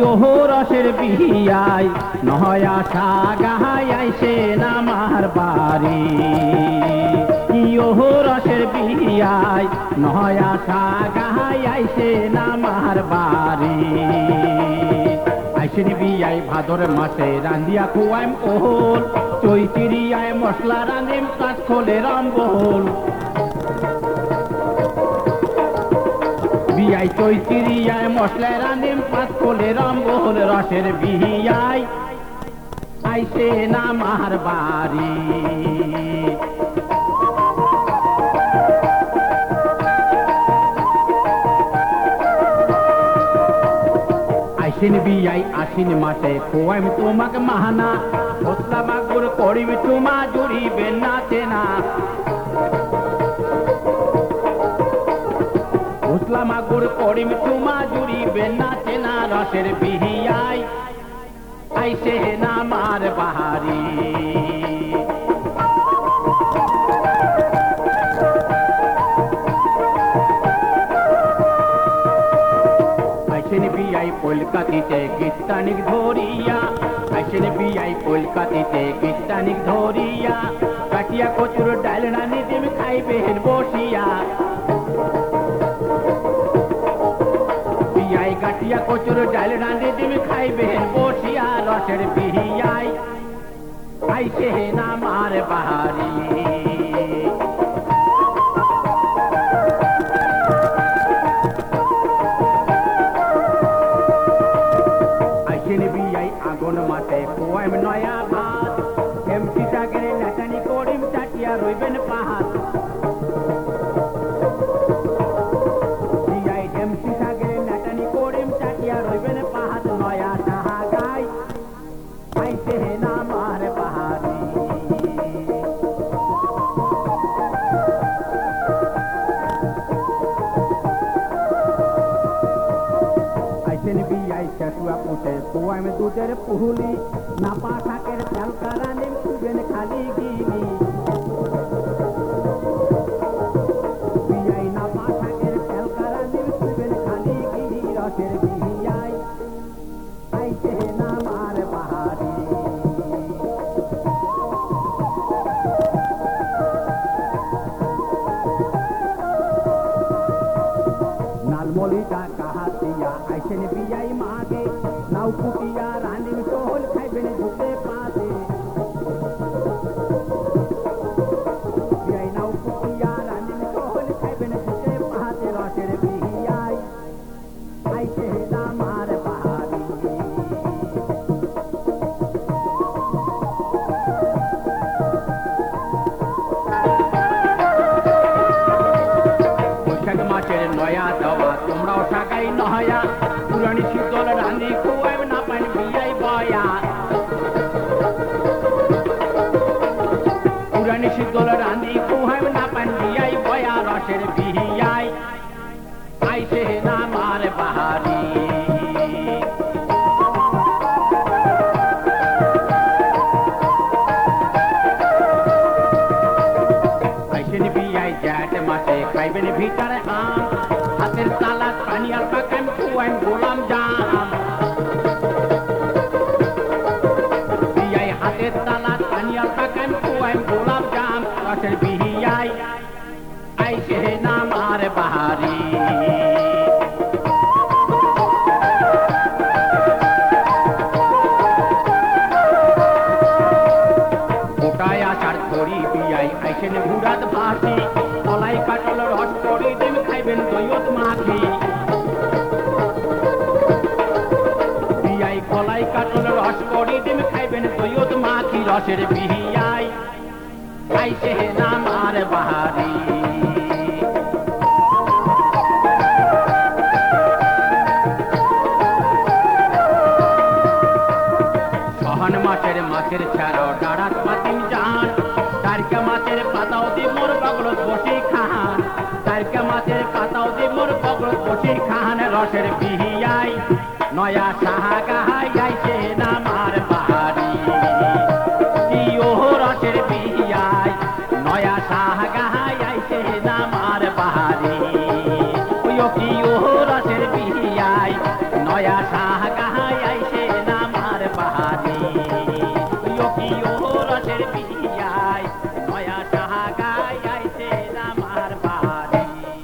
ইহ রসের বিহিয়াই নহয় আশা গাহাই আইসে নামার বাড়ি। ইহ রসের বিহিয়াই নহয় আশা গাহাই আইসে নামার বাড়ি। বিয়াই ভাদর মাসে রান্দিয়া খুয়াইম ওহল, চৈতিরিয়ায় মশলা রান্দিম কাজ খোলে রামবহল বিয়াই চৈতিরিয়ায় মশলা রান্দিম পাঁচ কোলে রম্বল, রসের বিহিয়াই আইসে নামার বাড়ি। আইসিন বিয়াই, আসিন মাসে কোয়াইম তোমাক মাহানা মশলা মাগুর করিবি তোমা, জুড়িবে না চেনা। উসলা মাগুর করিবি তোমা, জুড়িবে নাচে না রসের বিহিয়াই, আইসে না মার বাহারি। বিয়াই কলকাতিতে গীতানিক ধরিয়া আইসেন বিয়াই কলকাতিতে গীতানিক ধরিয়া, কাটিয়া কচুর ডাল রানি দিম খাইবেন বসিয়া। বিয়াই গাটিয়া কচুর ডাল রাঁধে দিবি খাইবেন বসিয়া, রসের বিহিয়াই আইসে না মার বাহারি। আইসেন বিয়াই চেটুয়া পুষে কোয়াইম দুধের পুহুলি। নাপা শাকের তেল কারানি খুঁজেন খালি নালমলিটা কাহাতিয়া আইসেন বিয়াই মাগে নাও কুটিয়া মাসের নয়া দেওয়া। তোমরাও টাকাই নহয়া। পুরানি শীতল রান্ধি খুব না পাই বিয়াই বয়া। পুরানি শীতল খুব না বিয়াই বয়া। রসের বিহিয়াই আইসে না মার মাসে খাইবেন ভিতরে আম হাতের তালা পানিয়ার পাকাম কুয়াইন গোলাম জাম বিয়াই হাতের তালা পানিয়ার পাকাম কুয়াইন গোলাম খাইবেন দৈয়ত মাখি বিয়াই কলাই কাটল রস করি দিন খাইবেন দৈয়ত মাখি রসের বিহিয়াই আইসে নাম আর বাহারি। সহন মাছের মাছের ছাড়াও ডাড়াত পাতিম জান তারকা মাছের পাতাও দি মোর বগলত বসি খান। গাছের পাতাও দিমুর পগল কুটির খান রসের বিহিয়াই নয়া সাহা গাহাই গাইছে না মার